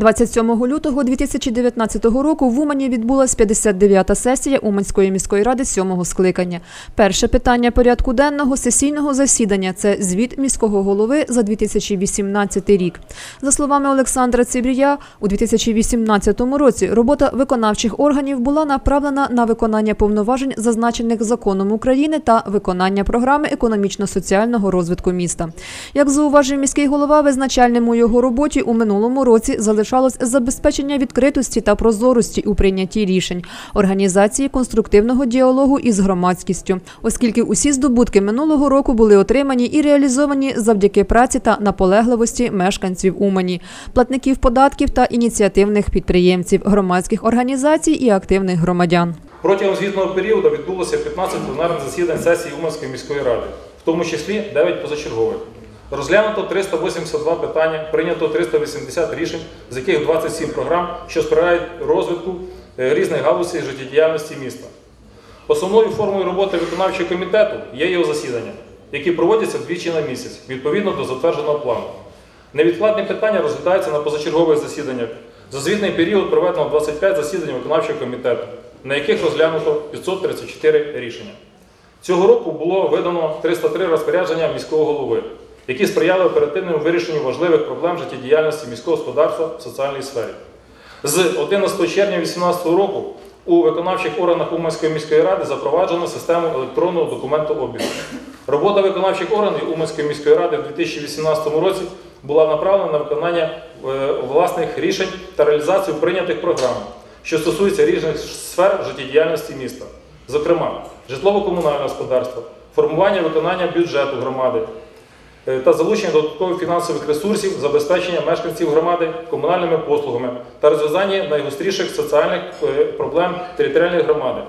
27 лютого 2019 року в Умані відбулась 59-та сесія Уманської міської ради сьомого скликання. Перше питання порядку денного сесійного засідання – це звіт міського голови за 2018 рік. За словами Олександра Цибрія, у 2018 році робота виконавчих органів була направлена на виконання повноважень, зазначених законом України та виконання програми економічно-соціального розвитку міста. Як зауважив міський голова, визначальним у його роботі у минулому році залишалось забезпечення відкритості та прозорості у прийнятті рішень, організації конструктивного діалогу із громадськістю, оскільки усі здобутки минулого року були отримані і реалізовані завдяки праці та наполегливості мешканців Умані, платників податків та ініціативних підприємців, громадських організацій і активних громадян. Протягом звітного періоду відбулося 15 пленарних засідань сесії Уманської міської ради, в тому числі 9 позачергових. Розглянуто 382 питання, прийнято 380 рішень, з яких 27 програм, що сприяють розвитку е, різних галузей життєдіяльності міста. Основною формою роботи виконавчого комітету є його засідання, які проводяться двічі на місяць, відповідно до затвердженого плану. Невідкладні питання розглядаються на позачергових засіданнях. За звітний період проведено 25 засідань виконавчого комітету, на яких розглянуто 534 рішення. Цього року було видано 303 розпорядження міського голови, які сприяли оперативному вирішенню важливих проблем життєдіяльності міського господарства в соціальній сфері. З 11 червня 2018 року у виконавчих органах Уманської міської ради запроваджено систему електронного документообігу. Робота виконавчих органів Уманської міської ради в 2018 році була направлена на виконання е, власних рішень та реалізацію прийнятих програм, що стосуються різних сфер життєдіяльності міста, зокрема, житлово-комунальне господарство, формування виконання бюджету громади, та залучення додаткових фінансових ресурсів, забезпечення мешканців громади комунальними послугами та розв'язання найгостріших соціальних е, проблем територіальної громади.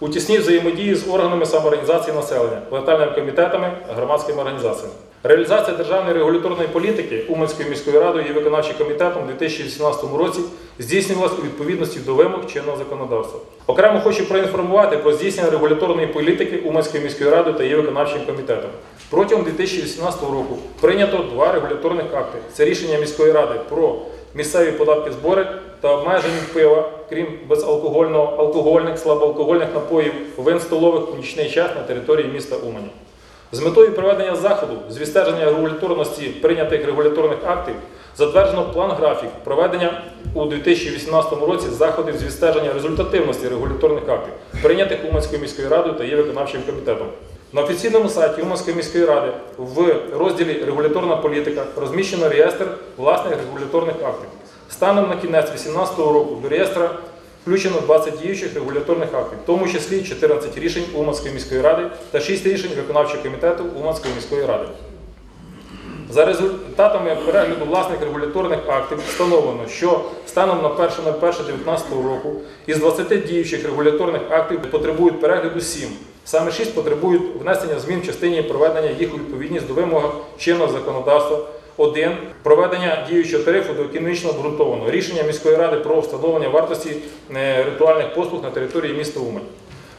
У тісній взаємодії з органами самоорганізації населення, локальними комітетами, громадськими організаціями. Реалізація державної регуляторної політики Уманською міською радою і виконавчим комітетом у 2018 році здійснювалась у відповідності до вимог чинного законодавства. Окремо хочу проінформувати про здійснення регуляторної політики Уманської міської ради та її виконавчим комітетом. Протягом 2018 року прийнято два регуляторних акти. Це рішення міської ради про місцеві податки збори та обмеження пива, крім безалкогольного, алкогольних, слабоалкогольних напоїв, вин столових у нічний час на території міста Умані. З метою проведення заходу з відстеження регуляторності прийнятих регуляторних актів затверджено план графік проведення у 2018 році заходів з відстеження результативності регуляторних актів, прийнятих Уманською міською радою та її виконавчим комітетом. На офіційному сайті Уманської міської ради в розділі Регуляторна політика розміщено реєстр власних регуляторних актів. Станом на кінець 2018 року до реєстра включено 20 діючих регуляторних актів, в тому числі 14 рішень Уманської міської ради та 6 рішень виконавчого комітету Уманської міської ради. За результатами перегляду власних регуляторних актів встановлено, що станом на 1.01.2019 року із 20 діючих регуляторних актів потребують перегляду 7. Саме 6 потребують внесення змін в частині проведення їх у відповідність до вимог чинного законодавства. Один проведення діючого тарифу до економічно обґрунтованого рішення міської ради про встановлення вартості е, ритуальних послуг на території міста Умань.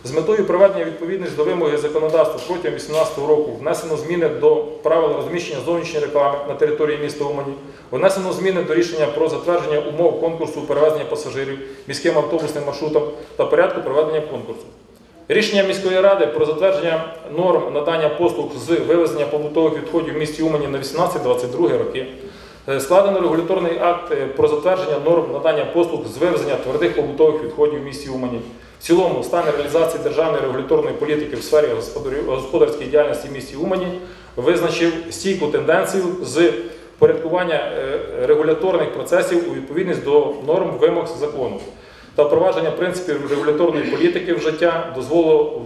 З метою проведення відповідності до вимоги законодавства протягом 2018 року внесено зміни до правил розміщення зовнішньої реклами на території міста Умані, внесено зміни до рішення про затвердження умов конкурсу перевезення пасажирів міським автобусним маршрутом та порядку проведення конкурсу. Рішення міської ради про затвердження норм надання послуг з вивезення побутових відходів в місті Умані на 18-22 роки. Е, Складено регуляторний акт е, про затвердження норм надання послуг з вивезення твердих побутових відходів в місті Умані. В цілому стан реалізації державної регуляторної політики в сфері господарської діяльності в місті Умані визначив стійку тенденцію з порядкування е, регуляторних процесів у відповідність до норм вимог закону та впровадження принципів регуляторної політики в життя дозволило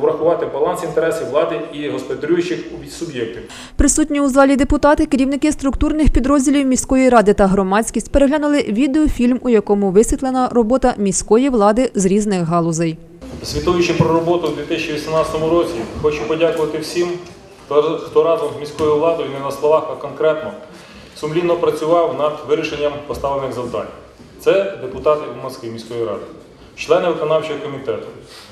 врахувати баланс інтересів влади і господарюючих суб'єктів. Присутні у залі депутати, керівники структурних підрозділів міської ради та громадськість переглянули відеофільм, у якому висвітлена робота міської влади з різних галузей. Звітуючи про роботу у 2018 році, хочу подякувати всім, хто хто разом з міською владою не на словах, а конкретно сумлінно працював над вирішенням поставлених завдань. Це депутати Уманської міської ради, члени виконавчого комітету,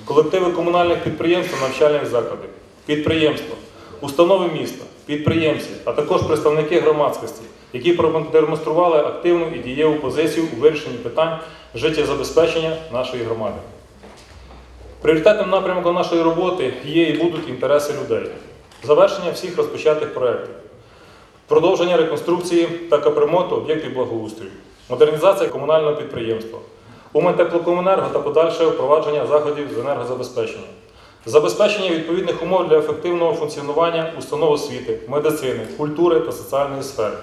колективи комунальних підприємств та навчальних закладів, підприємства, установи міста, підприємці, а також представники громадськості, які продемонстрували активну і дієву позицію у вирішенні питань життєзабезпечення нашої громади. Пріоритетним напрямком нашої роботи є і будуть інтереси людей, завершення всіх розпочатих проєктів, продовження реконструкції та капремонту об'єктів благоустрою, модернізація комунального підприємства, Ументеплокомунерго та подальше впровадження заходів з енергозабезпечення, забезпечення відповідних умов для ефективного функціонування установ освіти, медицини, культури та соціальної сфери,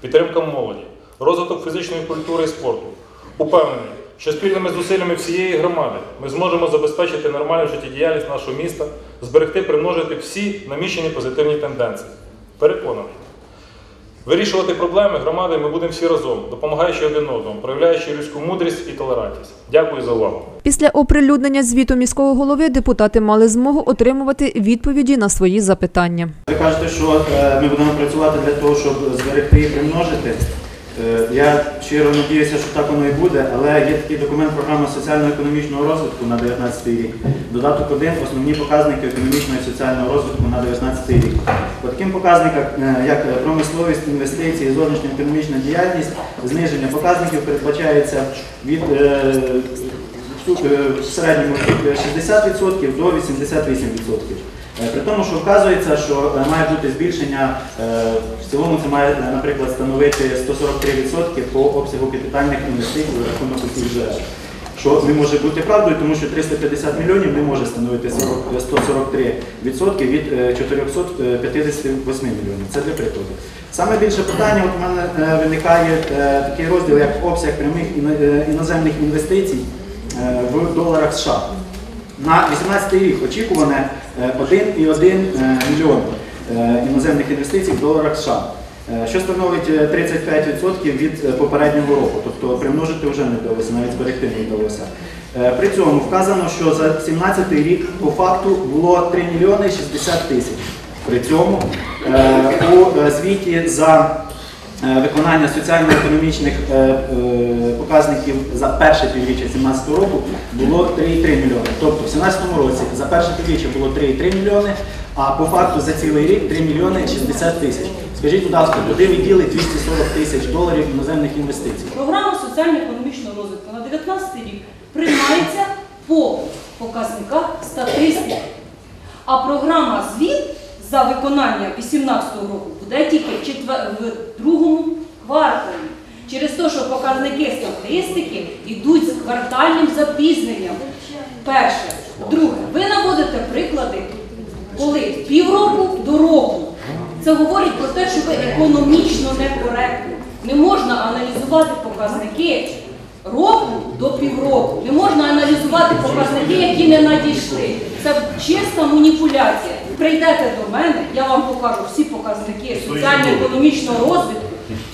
підтримка молоді, розвиток фізичної культури і спорту. Упевнений, що спільними зусиллями всієї громади ми зможемо забезпечити нормальну життєдіяльність нашого міста, зберегти, примножити всі наміщені позитивні тенденції. Переконаний. Вирішувати проблеми громади ми будемо всі разом, допомагаючи один одному, проявляючи людську мудрість і толерантність. Дякую за увагу. Після оприлюднення звіту міського голови депутати мали змогу отримувати відповіді на свої запитання. Ви кажете, що е, ми будемо працювати для того, щоб зберегти і примножити. Е, Я щиро надіюся, що так воно і буде, але є такий документ програми соціально-економічного розвитку на 19 рік. Додаток 1 основні показники економічного і соціального розвитку на 19 рік. По таким показникам, е, як промисловість, інвестиції, зовнішня економічна діяльність, зниження показників передбачається від е, в середньому 60% до 88%. Е, При тому, що вказується, що е, має бути збільшення, е, в цілому це має, наприклад, становити 143% по обсягу капітальних інвестицій за рахунок усіх джерел. Що не може бути правдою, тому що 350 мільйонів не може становити 143% від е, 458 мільйонів. Це для прикладу. Саме більше питання от у мене виникає такий розділ, як обсяг прямих іноземних інвестицій в доларах США. На 18 рік очікуване е, 1,1 е, мільйон е, іноземних інвестицій в доларах США, е, що становить е, 35% від е, попереднього року. Тобто примножити вже не вдалося, навіть зберегти не вдалося. Е, При цьому вказано, що за 17 рік по факту було 3 мільйони 60 тисяч. При цьому е, у е, звіті за Е, виконання соціально-економічних е, е, показників за перше півріччя 2017 року було 3,3 мільйони. Тобто в 2017 році за перше півріччя було 3,3 мільйони, а по факту за цілий рік 3 мільйони 60 тисяч. Скажіть, будь ласка, куди ви діли 240 тисяч доларів іноземних інвестицій? Програма соціально-економічного розвитку на 19 рік приймається по показниках статистики. А програма звіт за виконання 2018 року буде тільки в другому кварталі. Через те, що показники статистики йдуть з квартальним запізненням. Перше. Друге, ви наводите приклади, коли півроку до року. Це говорить про те, що ви економічно некоректні. Не можна аналізувати показники року до півроку. Не можна аналізувати показники, які не надійшли. Це чиста маніпуляція. Прийдете до мене, я вам покажу всі показники соціально-економічного розвитку,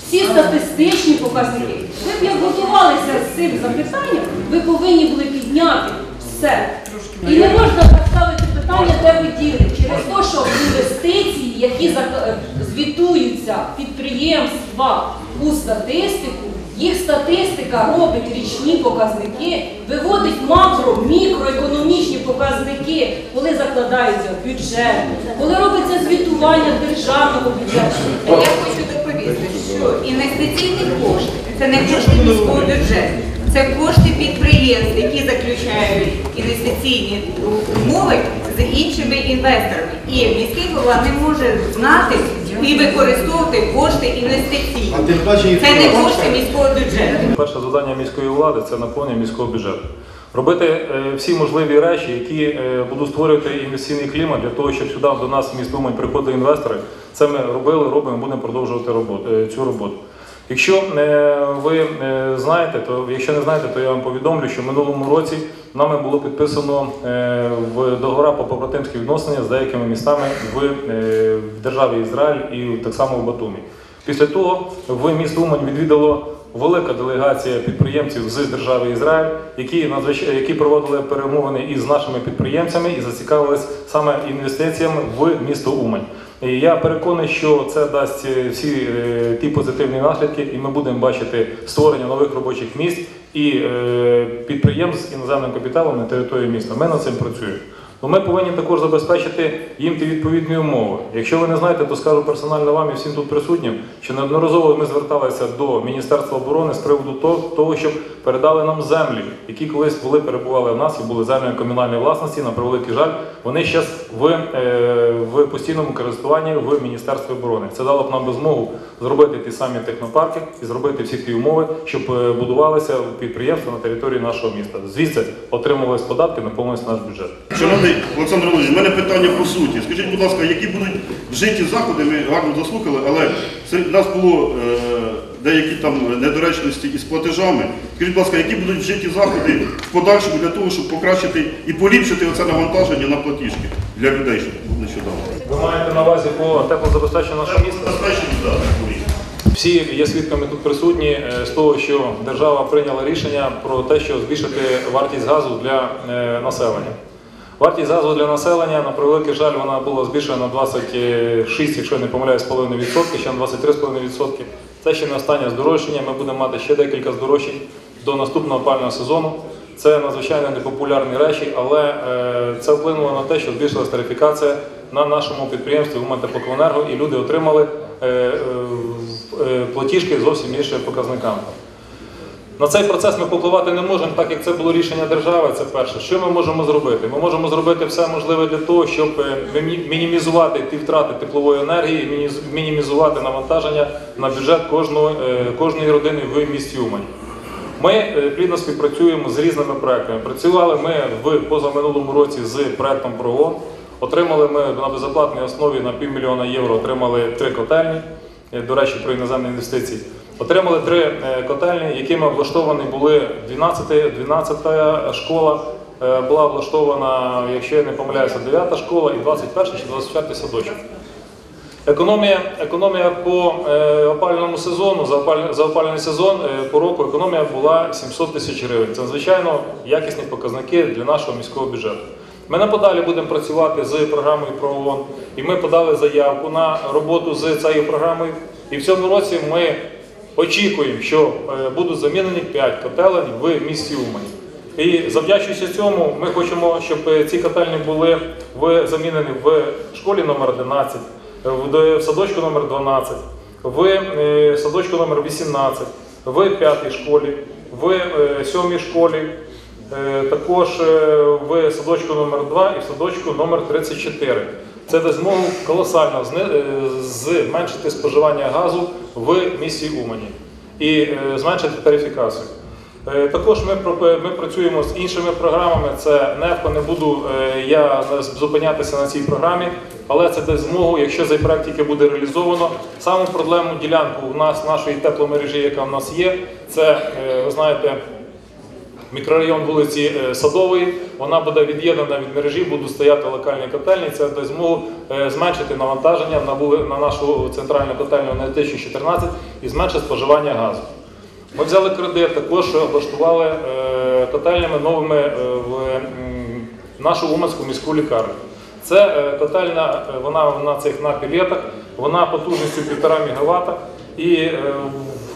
всі статистичні показники. Ви б як готувалися з цим запитанням, ви повинні були підняти все. І не можна так ставити питання, де ви діли. Через те, що інвестиції, які е, звітуються підприємства у статистику, їх статистика робить річні показники, виводить макро, мікроекономічні показники, коли закладається бюджет, коли робиться звітування державного бюджету. Я хочу доповісти, що інвестиційні кошти це не кошти міського бюджету, це кошти підприємств, які заключають інвестиційні умови з іншими інвесторами. І міський голова не може знати і використовувати кошти інвестиційні. Це не кошти міського бюджету. Перше завдання міської влади це наповнення міського бюджету. Робити е, всі можливі речі, які е, будуть створювати інвестиційний клімат для того, щоб сюди до нас в місто Умань приходили інвестори. Це ми робили, робимо, будемо продовжувати роботу, е, цю роботу. Якщо е, ви е, знаєте, то якщо не знаєте, то я вам повідомлю, що в минулому році нами було підписано е, в договора по побратимські відносини з деякими містами в, державі Ізраїль і так само в Батумі. Після того в місто Умань відвідало велика делегація підприємців з держави Ізраїль, які які проводили перемовини із нашими підприємцями і зацікавились саме інвестиціями в місто Умань. І я переконаний, що це дасть е, всі е, ті позитивні наслідки, і ми будемо бачити створення нових робочих місць і е, підприємств з іноземним капіталом на території міста. Ми над цим працюємо. То ми повинні також забезпечити їм ті відповідні умови. Якщо ви не знаєте, то скажу персонально вам і всім тут присутнім, що неодноразово ми зверталися до Міністерства оборони з приводу того, щоб передали нам землі, які колись були перебували в нас і були землями комунальної власності. На превеликий жаль, вони зараз в, е, в постійному користуванні в Міністерстві оборони. Це дало б нам би змогу зробити ті самі технопарки і зробити всі ті умови, щоб е, будувалися підприємства на території нашого міста. Звідси отримувались податки, наповнився наш бюджет. Шановний Олександр Володимирович, в мене питання по суті. Скажіть, будь ласка, які будуть вжиті заходи, ми гарно заслухали, але серед нас було е, деякі там недоречності із платежами. Скажіть, будь ласка, які будуть вжиті заходи в подальшому для того, щоб покращити і поліпшити оце навантаження на платіжки для людей, що було нещодавно? Ви маєте на увазі по теплозабезпеченню нашого міста? Так. Всі є свідками тут присутні е, з того, що держава прийняла рішення про те, що збільшити вартість газу для е, населення. Вартість газу для населення, на превеликий жаль, вона була збільшена на 26, якщо я не помиляюсь, половиною відсотки, ще на 23,5 відсотки. Це ще не останнє здорожчання. Ми будемо мати ще декілька здорожчань до наступного опального сезону. Це надзвичайно непопулярні речі, але е, це вплинуло на те, що збільшилась тарифікація на нашому підприємстві «Умантеплокомунерго» і люди отримали е, е, платіжки зовсім іншими показниками. На цей процес ми впливати не можемо, так як це було рішення держави. Це перше. Що ми можемо зробити? Ми можемо зробити все можливе для того, щоб е, мінімізувати ті втрати теплової енергії, мінімізувати навантаження на бюджет кожної, е, кожної родини в місті Умані. Ми е, плідно співпрацюємо з різними проектами. Працювали ми в позаминулому році з проектом ПРООН. Отримали ми на безоплатній основі на півмільйона євро отримали три котельні. До речі, про іноземні інвестиції. Отримали три е, котельні, якими облаштовані були 12, 12 школа. е, Була облаштована, якщо я не помиляюся, 9 школа і 21 чи 24 садочок. Економія, економія по е, опалювальному сезону, за, опаль, за опалювальний сезон по року економія була 700 тисяч гривень. Це надзвичайно якісні показники для нашого міського бюджету. Ми надалі будемо працювати з програмою ПРООН, і ми подали заявку на роботу з цією програмою. І в цьому році ми очікуємо, що е, будуть замінені 5 котелень в місті Умані. І завдячуючи цьому, ми хочемо, щоб е, ці котельні були замінені в школі номер 11, в, садочку номер 12, в е, садочку номер 18, в п'ятій школі, в е, сьомій школі, е, також е, в садочку номер 2 і в садочку номер 34. Це дасть змогу колосально е, зменшити споживання газу в місті Умані і е, зменшити тарифікацію. Е, Також ми, ми працюємо з іншими програмами. Це НЕФКО, не буду я зупинятися на цій програмі, але це дасть змогу, якщо цей проект тільки буде реалізовано. Саму проблемну ділянку в нас, нашої тепломережі, яка в нас є, це, ви знаєте, мікрорайон вулиці е, Садової. Вона буде від'єднана від мережі, будуть стояти локальні котельні. Це дасть змогу е, зменшити навантаження на, на нашу центральну котельню на 2014 і зменшити споживання газу. Ми взяли кредит, також облаштували е, котельнями новими в нашу Уманську міську лікарню. Це котельня, вона на цих на пілетах, вона потужністю 1,5 МВт, і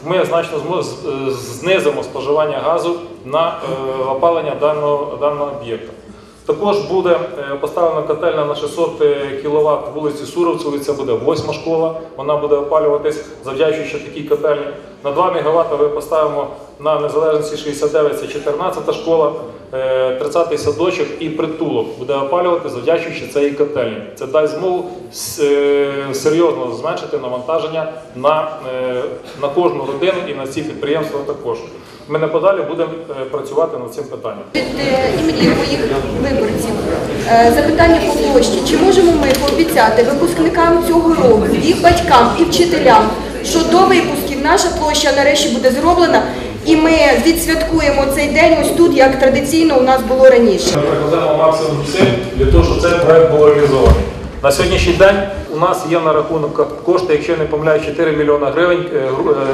ми значно знизимо споживання газу на е, опалення даного, даного об'єкта. Також буде е, поставлена котельня на 600 кВт вулиці Суровцевої, це буде восьма школа, вона буде опалюватись завдячуючи такій котельні. На 2 МВт ми поставимо на незалежності 69, це 14 школа, е, 30-й садочок і притулок буде опалювати завдячуючи цій котельні. Це дасть змогу е, серйозно зменшити навантаження на, е, на кожну родину і на ці підприємства також. Ми неподалі будемо е, працювати над цим питанням. Від е, імені моїх виборців Е, запитання по площі. Чи можемо ми пообіцяти випускникам цього року, їх батькам і вчителям, що до випусків наша площа нарешті буде зроблена, і ми відсвяткуємо цей день ось тут, як традиційно у нас було раніше. Ми прикладемо максимум зусиль для того, щоб цей проект був реалізований. На сьогоднішній день у нас є на рахунок кошти, якщо не помиляю, 4 мільйони гривень. Е, е,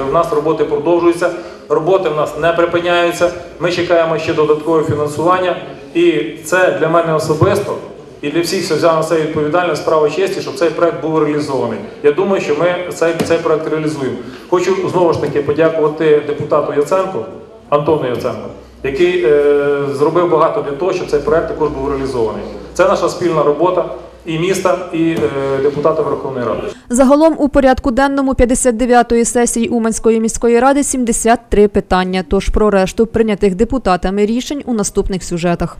У нас роботи продовжуються, роботи в нас не припиняються. Ми чекаємо ще додаткове фінансування. І це для мене особисто і для всіх, хто взяв на себе відповідальність справа честі, щоб цей проект був реалізований. Я думаю, що ми цей, цей проект реалізуємо. Хочу знову ж таки подякувати депутату Яценку, Антону Яценку, який е, зробив багато для того, щоб цей проект також був реалізований. Це наша спільна робота і міста, і е, депутата Верховної Ради. Загалом у порядку денному 59-ї сесії Уманської міської ради 73 питання. Тож про решту прийнятих депутатами рішень у наступних сюжетах.